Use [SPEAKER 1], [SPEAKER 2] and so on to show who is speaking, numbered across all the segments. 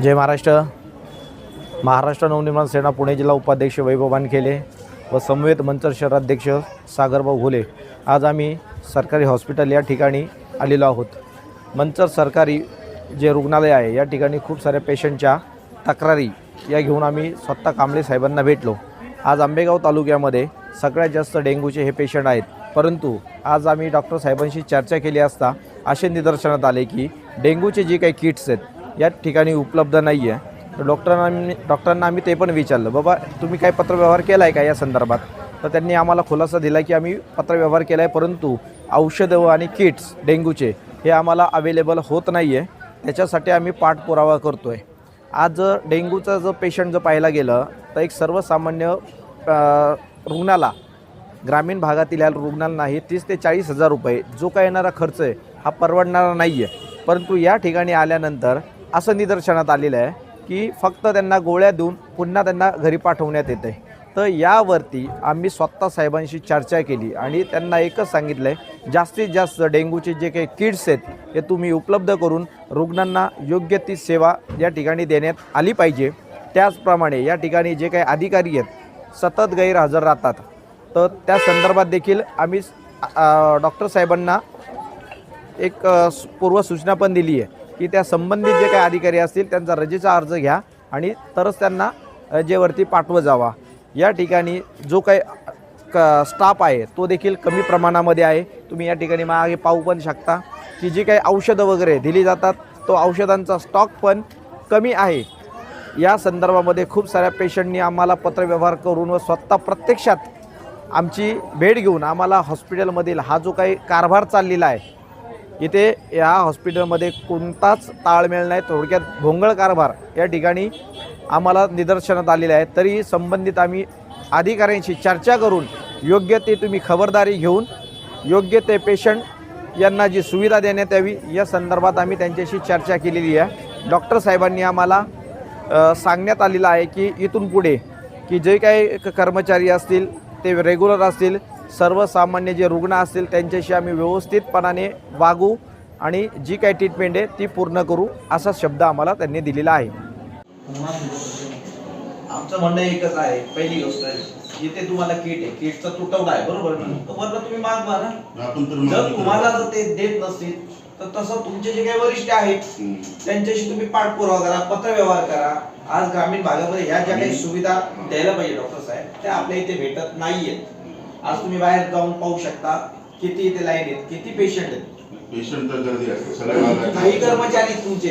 [SPEAKER 1] जय महाराष्ट्र. महाराष्ट्र नवनिर्माण सेना पुणे जिल्हा उपाध्यक्ष वैभव वानखेले व समवेत मंचर शहराध्यक्ष सागरभाऊ घोले. आज आम्ही सरकारी हॉस्पिटल या ठिकाणी आलेलो आहोत. मंचर सरकारी जे रुग्णालय आहे या ठिकाणी खूप साऱ्या पेशंटच्या तक्रारी या घेऊन आम्ही स्वतः कांबळे साहेबांना भेटलो. आज आंबेगाव तालुक्यामध्ये सगळ्यात जास्त डेंग्यूचे हे पेशंट आहेत. परंतु आज आम्ही डॉक्टर साहेबांशी चर्चा केली असता असे निदर्शनात आले की डेंग्यूचे जे काही किट्स आहेत या ठिकाणी उपलब्ध नाही आहे तर डॉक्टरांना डॉक्टरांना आम्ही ते पण विचारलं बाबा तुम्ही काय पत्रव्यवहार केला आहे का या संदर्भात? तर त्यांनी आम्हाला खुलासा दिला की आम्ही पत्रव्यवहार केला आहे परंतु औषधं व आणि किट्स डेंग्यूचे हे आम्हाला अवेलेबल होत नाही आहे त्याच्यासाठी आम्ही पाठपुरावा करतो आहे आज डेंग्यूचा जर पेशंट जर पाहायला गेलं तर एक सर्वसामान्य रुग्णाला ग्रामीण भागातील या रुग्णाला नाही तीस ते चाळीस हजार रुपये जो काय येणारा खर्च आहे हा परवडणारा नाही आहे परंतु या ठिकाणी आल्यानंतर असं निदर्शनात आलेलं आहे की फक्त त्यांना गोळ्या देऊन पुन्हा त्यांना घरी पाठवण्यात येते तर यावरती आम्ही स्वतः साहेबांशी चर्चा केली आणि त्यांना एकच सांगितलं आहे जास्तीत जास्त डेंग्यूचे जे काही किट्स आहेत हे तुम्ही उपलब्ध करून रुग्णांना योग्य ती सेवा या ठिकाणी देण्यात आली पाहिजे. त्याचप्रमाणे या ठिकाणी जे काही अधिकारी आहेत सतत गैरहजर राहतात. तर त्या संदर्भात देखील आम्ही डॉक्टर साहेबांना एक पूर्वसूचना पण दिली आहे. की त्या संबंधित जे काही अधिकारी असतील त्यांचा रजेचा अर्ज घ्या आणि तरच त्यांना रजेवरती पाठवं जावा. या ठिकाणी जो काही क स्टाफ आहे तो देखील कमी प्रमाणामध्ये आहे. तुम्ही या ठिकाणी मागे पाहू पण शकता की जी काही औषधं वगैरे दिली जातात तो औषधांचा स्टॉक पण कमी आहे. या संदर्भामध्ये खूप साऱ्या पेशंटनी आम्हाला पत्रव्यवहार करून व स्वतः प्रत्यक्षात आमची भेट घेऊन आम्हाला हॉस्पिटलमधील हा जो काही कारभार चाललेला आहे इथे या हॉस्पिटलमध्ये कोणताच ताळमेळ नाही थोडक्यात भोंगळ कारभार या ठिकाणी आम्हाला निदर्शनात आलेलं आहे तरी संबंधित आम्ही अधिकाऱ्यांशी चर्चा करून योग्य ते तुम्ही खबरदारी घेऊन योग्य ते पेशंट यांना जी सुविधा देण्यात यावी या संदर्भात आम्ही त्यांच्याशी चर्चा केलेली आहे. डॉक्टर साहेबांनी आम्हाला सांगण्यात आलेलं आहे की इथून पुढे की जे काही कर्मचारी असतील ते रेग्युलर असतील सर्वसामान्य जे रुग्ण असतील त्यांच्याशी आम्ही व्यवस्थितपणाने वागू आणि जी काही ट्रीटमेंट आहे ती पूर्ण करू असा शब्द आम्हाला त्यांनी दिलेला आहे. आमचं म्हणणं एकच आहे पहिली गोष्ट इथे तुम्हाला किट आहे किटचा तुटवडा आहे बरोबर ना? तो बरोबर तुम्ही मागवा ना
[SPEAKER 2] आपण तर
[SPEAKER 1] जर तुम्हाला. जर ते देत नसतील तर तसं तुमचे जे काही वरिष्ठ आहेत. त्यांच्याशी तुम्ही पाठपुरावा करा पत्रव्यवहार करा. आज ग्रामीण भागामध्ये ह्या ज्या काही सुविधा द्यायला पाहिजे डॉक्टर साहेब त्या आपल्या इथे भेटत नाहीयेत. आज तुम्ही बाहेर जाऊन पाहू शकता किती इथे लाईन आहेत किती पेशंट आहेत.
[SPEAKER 2] पेशंट तर गर्दी असते सगळ्या भागात.
[SPEAKER 1] काही कर्मचारी तुमचे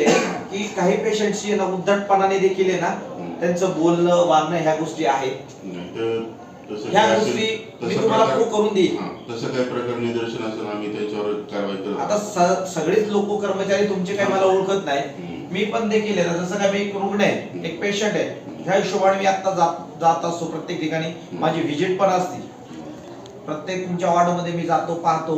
[SPEAKER 1] की काही पेशंटशी ना उद्धटपणाने देखील आहे ना त्यांचं बोलणं वागणं ह्या गोष्टी आहेत.
[SPEAKER 2] नाही, तर तसं
[SPEAKER 1] ह्या
[SPEAKER 2] काय
[SPEAKER 1] गोष्टी
[SPEAKER 2] असेल-
[SPEAKER 1] मी
[SPEAKER 2] तसं
[SPEAKER 1] तुम्हाला
[SPEAKER 2] प्रकार-
[SPEAKER 1] प्रूव्ह करून देईन.
[SPEAKER 2] हां, तसं काही प्रकार निदर्शन असेल आम्ही त्याच्यावर कारवाई करत
[SPEAKER 1] आता. स- सगळेच लोक कर्मचारी तुमचे काही मला ओळखत नाही.
[SPEAKER 2] हम्म.
[SPEAKER 1] मी पण देखील आहे ना, जसं काय मी एक रुग्ण आहे एक पेशंट आहे. ह्या हिशोबाने मी आता जात जात असतो प्रत्येक ठिकाणी. माझी व्हिजिट पण असते. प्रत्येक तुमच्या वॉर्डमध्ये मी जातो पाहतो.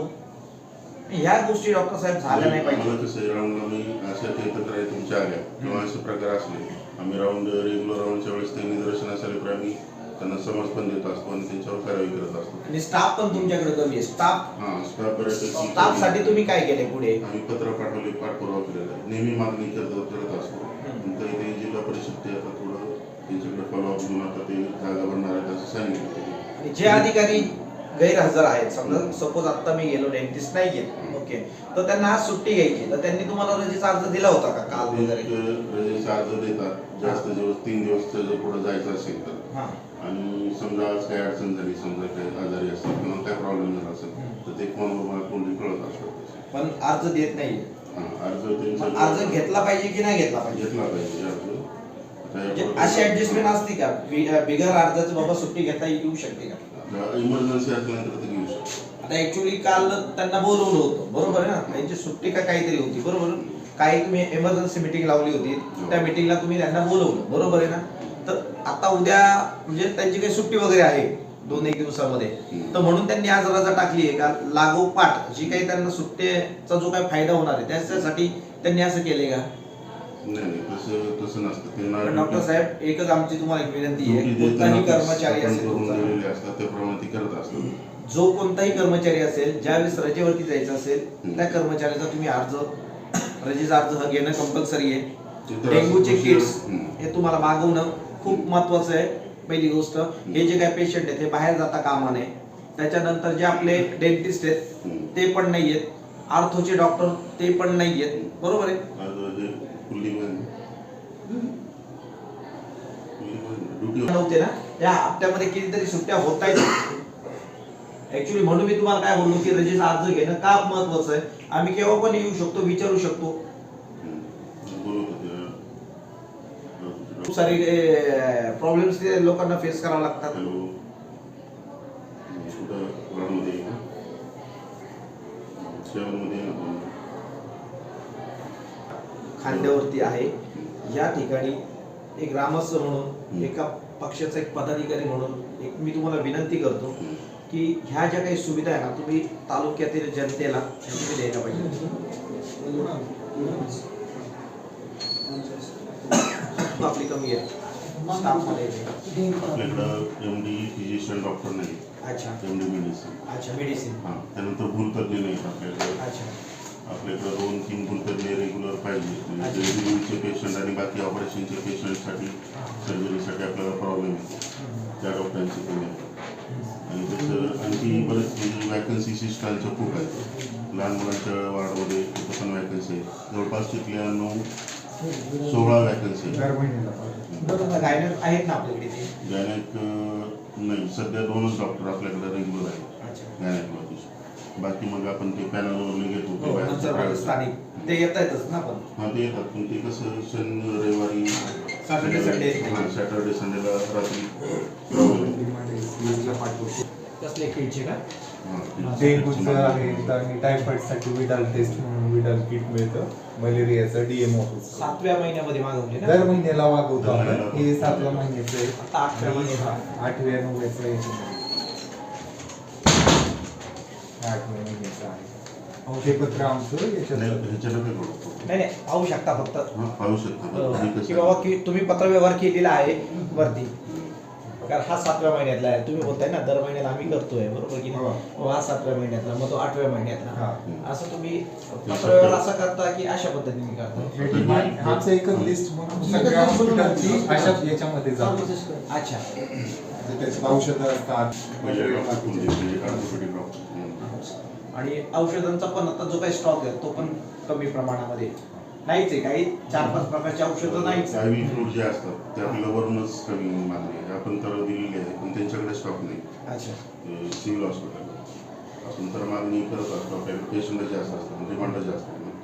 [SPEAKER 1] ह्या गोष्टी डॉक्टर साहेब झाल्या नाही पाहिजे.
[SPEAKER 2] आहे, राऊंड आम्ही अशा काही तक्रारी तुमच्या आल्या किंवा असे प्रकार असले. आम्ही राऊंड रेग्युलर राऊंडच्या वेळेस ते निदर्शन असेल तर आम्ही त्यांना समज पण देत असतो आणि त्यांच्यावर कारवाई करत असतो.
[SPEAKER 1] आणि स्टाफ पण तुमच्याकडे कमी आहे. स्टाफ
[SPEAKER 2] हा स्टाफ
[SPEAKER 1] स्टाफसाठी तुम्ही काय केले पुढे?
[SPEAKER 2] आम्ही पत्र पाठवले पाठपुरावा केलेला आहे. नेहमी मागणी करत करत असतो. नंतर ते जिल्हा परिषद ते आता थोडं त्यांच्याकडे फॉलोअप घेऊन आता ते जागा बनणार आहेत असं सांगितलं
[SPEAKER 1] जे अधिकारी गैरहजर आहेत. समजा सपोज आता मी गेलो डेंटिस्ट नाही गेलो. ओके तर त्यांना आज सुट्टी घ्यायची. तर त्यांनी तुम्हाला रजेचा अर्ज दिला होता का काल वगैरे?
[SPEAKER 2] रजेचा अर्ज देतात. जास्त दिवस तीन दिवस जर पुढे जायचं असेल तर.
[SPEAKER 1] हा.
[SPEAKER 2] आणि समजा आज काही अडचण झाली समजा काही आजारी असेल किंवा काय प्रॉब्लेम झाला असेल तर ते मला कोणी कळत असतात
[SPEAKER 1] पण अर्ज देत नाही
[SPEAKER 2] अर्ज
[SPEAKER 1] अर्ज घेतला पाहिजे की नाही घेतला पाहिजे?
[SPEAKER 2] घेतला पाहिजे अर्ज.
[SPEAKER 1] म्हणजे अशी ऍडजस्टमेंट असते का? बिगर अर्जाचं बाबा सुट्टी घेता येऊ शकते का?
[SPEAKER 2] इमर्जन्सी असल्यानंतर ते घेऊ शकतो.
[SPEAKER 1] आता ऍक्च्युली काल त्यांना बोलवलं होतं. बरोबर आहे ना? त्यांची सुट्टी का काहीतरी होती. बरोबर? काही तुम्ही एमर्जन्सी मिटिंग लावली होती. त्या मिटिंगला तुम्ही त्यांना बोलवलं. बरोबर आहे ना? तर आता उद्या म्हणजे त्यांची काही सुट्टी वगैरे आहे. दोन एक दिवसामध्ये. तर म्हणून त्यांनी आज रजा टाकली आहे का? लागोपाठ जी काही त्यांना सुट्टीचा जो काही फायदा होणार आहे त्याच्यासाठी त्यांनी असं केले का?
[SPEAKER 2] नाही नाही तसं तसं नसतं. त्यांना
[SPEAKER 1] पण डॉक्टर साहेब एकच आमची तुम्हाला एक विनंती आहे. कोणताही कर्मचारी
[SPEAKER 2] आपण
[SPEAKER 1] असेल
[SPEAKER 2] करून
[SPEAKER 1] तुमचा,
[SPEAKER 2] दिलेले असतात त्याप्रमाणे ते करत असतात.
[SPEAKER 1] जो कोणताही कर्मचारी असेल ज्यावेळेस रजेवरती जायचं असेल त्या कर्मचाऱ्याचा तुम्ही अर्ज रजेचा अर्ज हा घेणं कंपल्सरी आहे.
[SPEAKER 2] ते तर
[SPEAKER 1] डेंग्यूचे
[SPEAKER 2] असं
[SPEAKER 1] किट्स
[SPEAKER 2] हम्म.
[SPEAKER 1] हे तुम्हाला मागवणं खूप महत्वाचं आहे पहिली गोष्ट. हे जे काही पेशंट आहेत हे बाहेर जाता कामा नये. त्याच्यानंतर जे आपले डेंटिस्ट आहेत
[SPEAKER 2] हम्म.
[SPEAKER 1] ते पण नाही आहेत आर्थोचे डॉक्टर ते पण नाही आहेत बरोबर आहे?
[SPEAKER 2] आज हे
[SPEAKER 1] नव्हते ना? त्या हप्त्यामध्ये कितीतरी सुट्ट्या होत ऍक्च्युली म्हणून मी तुम्हाला काय बोललो की रजेचा अर्ज घेणं का महत्वाचं आहे? आम्ही केव्हा पण येऊ शकतो विचारू शकतो. खूप सारे प्रॉब्लेम्स लोकांना फेस करावे लागतात.
[SPEAKER 2] हॅलो.
[SPEAKER 1] खांद्यावरती आहे. या ठिकाणी एक ग्रामस्थ म्हणून एका पक्षाचा एक पदाधिकारी म्हणून एक मी तुम्हाला विनंती करतो. की ह्या ज्या काही सुविधा आहे ना तुम्ही तालुक्यातील जनतेला तुम्ही द्यायला पाहिजे. आपली कमी आहे. स्टाफमध्ये
[SPEAKER 2] आपल्याकडं एम डी फिजिशियन डॉक्टर नाही.
[SPEAKER 1] अच्छा.
[SPEAKER 2] एम डी मेडिसिन
[SPEAKER 1] अच्छा मेडिसिन
[SPEAKER 2] हां त्यानंतर भूलतज्ञ नाहीत आपल्याकडे.
[SPEAKER 1] अच्छा.
[SPEAKER 2] आपल्याकडे दोन तीन भूलतज्ञ रेग्युलर पाहिजे. म्हणजे डिलिव्हरीचे पेशंट आणि बाकी ऑपरेशनचे पेशंटसाठी सर्जरीसाठी आपल्याला प्रॉब्लेम येतो त्या डॉक्टरांची आहे. आणि त्याचं आणखी बरेच म्हणजे वॅकन्सी सिस्टांच्या खूप आहेत. लहान मुलांच्या वार्डमध्ये तिथं पण वॅकन्सी आहे जवळपास तिथल्या नऊ सोळा वॅकन्सी आहेत.
[SPEAKER 1] बरोबर गायनर आहेत ना आपल्याकडे ते?
[SPEAKER 2] गायनेक नाही सध्या दोनच डॉक्टर आपल्याकडे रेग्युलर आहेत.
[SPEAKER 1] अच्छा.
[SPEAKER 2] गायनेकॉलॉजिस्ट बाकी मग आपण ते पॅनलवर घेतो ते
[SPEAKER 1] हो,
[SPEAKER 2] बाहेरचे.
[SPEAKER 1] स्थानिक. ते येत आहेतच ना आपण
[SPEAKER 2] हा ते येतात पण ते कसं शनि रविवारी
[SPEAKER 1] Saturday, Sunday. येत नाही.
[SPEAKER 2] हां सॅटर्डे संडेला रात्री.
[SPEAKER 1] कसले किडचे का?
[SPEAKER 3] डेंग्यूचं आहे? आणि टायफॉइडसाठी विडाल टेस्ट म्हणून विडाल किट मिळतं. मलेरियाचं डीएम ऑफिस
[SPEAKER 1] सातव्या महिन्यामध्ये मागवले
[SPEAKER 3] दर महिन्याला वागवतो आपण. हे सातव्या महिन्याचं आहे.
[SPEAKER 1] आता आठव्या.
[SPEAKER 3] आठव्या नवव्याचं आहे. आहे. हे पत्र आमचं याच्यात
[SPEAKER 2] नाही
[SPEAKER 1] नाही नाही पाहू शकता फक्त.
[SPEAKER 2] हां पाहू शकता.
[SPEAKER 1] बाबा की तुम्ही पत्रव्यवहार केलेला आहे वरती. कारण हा सातव्या महिन्यातला आहे. तुम्ही बोलताय ना दर महिन्याला आम्ही करतोय बरोबर की
[SPEAKER 3] हो.
[SPEAKER 1] नाही? हो, हा सातव्या महिन्यातला मग तो आठव्या महिन्यातला.
[SPEAKER 3] हा.
[SPEAKER 1] असं तुम्ही पत्रव्यवहार असा करता की अशा पद्धतीने करता?
[SPEAKER 3] आमचं एकच लिस्ट म्हणून सगळ्या हॉस्पिटलची अशा याच्यामध्ये जातो.
[SPEAKER 1] अच्छा.
[SPEAKER 3] म्हणजे त्याच्यात औषधं असतात
[SPEAKER 2] ऑर्थोपेडिक डॉक्टर
[SPEAKER 1] आणि औषधांचा पण आता जो काही स्टॉक आहे तो पण कमी प्रमाणामध्ये. नाहीच आहे काही चार पाच प्रकारची औषधं नाहीच आहे.
[SPEAKER 2] आयव्ही फ्लूड जे असतात ते आपल्याला वरूनच कमी मागणी आहे. आपण तर दिलेली आहे पण त्यांच्याकडे स्टॉक नाही.
[SPEAKER 1] अच्छा.
[SPEAKER 2] सिव्हिल हॉस्पिटल आपण तर मागणी करत असतो आपल्याकडे पेशंट जास्त असतात डिमांड जास्त आहे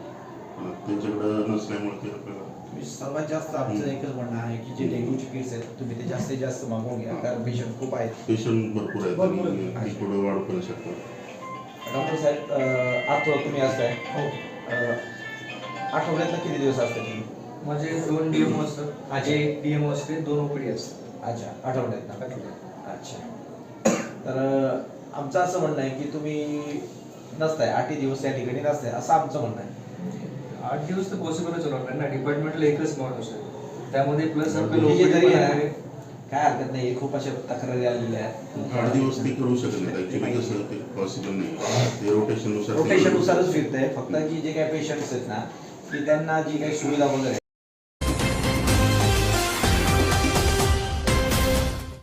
[SPEAKER 2] पण त्यांच्याकडं नसल्यामुळे ते आपल्याला
[SPEAKER 1] सर्वात जास्त आमचं एकच म्हणणं आहे की जे डेंग्यूचे केस आहेत तुम्ही ते जास्तीत जास्त मागवून घ्या कारण पेशंट खूप आहेत.
[SPEAKER 2] पेशंट भरपूर आहेत आणि पुढे वाढू पण शकतात.
[SPEAKER 1] डॉक्टर साहेब आता तुम्ही असताय. अं, आठवड्यातनं किती दिवस असतात तुम्ही
[SPEAKER 4] माझे दोन डीएमओ असतात माझे एक डीएमओ असते दोन ओपीडी असतात
[SPEAKER 1] अच्छा आठवड्यात. अच्छा. तर आमचं असं म्हणणं आहे की तुम्ही नसताय आठही दिवस या ठिकाणी नसताय असं आमचं म्हणणं आहे.
[SPEAKER 4] आठ दिवस तर पॉसिबलच होणार नाही ना डिपार्टमेंटला एकच माणूस आहे त्यामध्ये प्लस आपलं
[SPEAKER 1] हे तरी आहे.
[SPEAKER 4] आहे.
[SPEAKER 1] काय हरकत नाही खूप अशा तक्रारी आलेल्या आहेत.
[SPEAKER 2] आठ दिवस ते करू शकत नाही. ऍक्च्युली कसं ते पॉसिबल नाही. ते रोटेशननुसार ते
[SPEAKER 1] रोटेशन
[SPEAKER 2] करू
[SPEAKER 1] नुसारच फिरतंय. फक्त की जे काही पेशंट्स आहेत ना की त्यांना जी काही सुविधा वगैरे